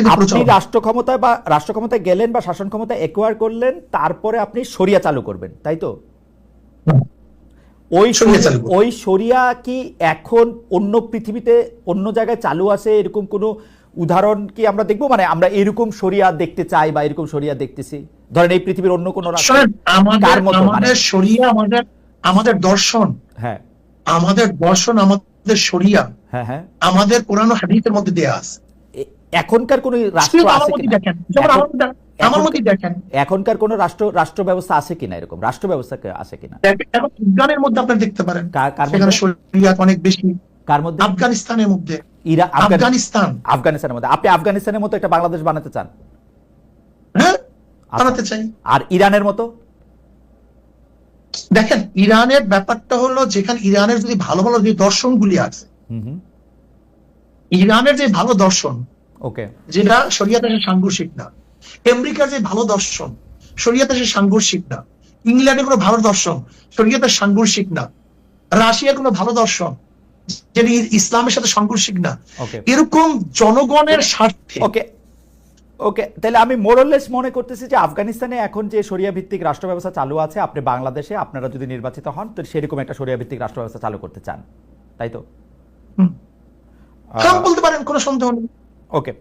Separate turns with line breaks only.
আপনি। রাষ্ট্র ক্ষমতায় বা রাষ্ট্র ক্ষমতায় গেলেন বা শাসন ক্ষমতায় একোয়ার করলেন তারপরে আপনি শরিয়া চালু করবেন তাই তো? ওই। ওই শরিয়া কি এখন অন্য পৃথিবীতে অন্য জায়গায় চালু আছে? এরকম কোনো উদাহরণ কি আমরা দেখব? মানে আমরা এরকম শরিয়া দেখতে চাই বা এরকম শরিয়া দেখতেছি? ধরেন এই পৃথিবীর অন্য কোনো
আমাদের
কার মানে?
আমাদের শরিয়া আমাদের আমাদের দর্শন।
হ্যাঁ।
আমাদের দর্শন আমাদের শরিয়া।
হ্যাঁ হ্যাঁ।
আমাদের কোরআন হাদিসের মধ্যে দেয়া আছে।
এখনকার কোন রাষ্ট্র আছে এখনকার কোন রাষ্ট্র রাষ্ট্র ব্যবস্থা আছে কিনা এরকম? রাষ্ট্র ব্যবস্থা আছে কিনা?
আফগানের মধ্যে আপনি দেখতে পারেন। অনেক বেশি।
কার মধ্যে?
আফগানিস্তানের মধ্যে।
ইরা
আফগানিস্তান।
আফগানিস্তানের মধ্যে। আপনি আফগানিস্তানের মতো একটা বাংলাদেশ বানাতে চান?
হ্যাঁ
আচ্ছা।
বানাতে চাই।
আর ইরানের মতো?
দেখেন ইরানের ব্যাপারটা হলো যেখানে ইরানের যদি ভালো ভালো যে দর্শনগুলি আছে ইরানের যে ভালো দর্শন
ওকে
যেটা শরিয়াতে সে সাংঘর্ষিক না। আমেরিকার যে ভালো দর্শন শরিয়াতে সে সাংঘর্ষিক না। ইংল্যান্ডের কোনো ভালো দর্শন শরিয়াতে সাংঘর্ষিক না। রাশিয়ার কোনো ভালো দর্শন যেটি ইসলামের সাথে সাংঘর্ষিক না। এরকম জনগণের স্বার্থে
ওকে ওকে তাহলে আমি মোরলেস মনে করতেছি যে আফগানিস্তানে এখন যে শরিয়া ভিত্তিক রাষ্ট্র ব্যবস্থা চালু আছে আপনি বাংলাদেশে আপনারা যদি নির্বাচিত হন তো সেরকম একটা শরিয়া ভিত্তিক রাষ্ট্র ব্যবস্থা চালু করতে চান। তাই তো?
হুম। বলতে পারেন কোনো সন্দেহ নেই।
Okay.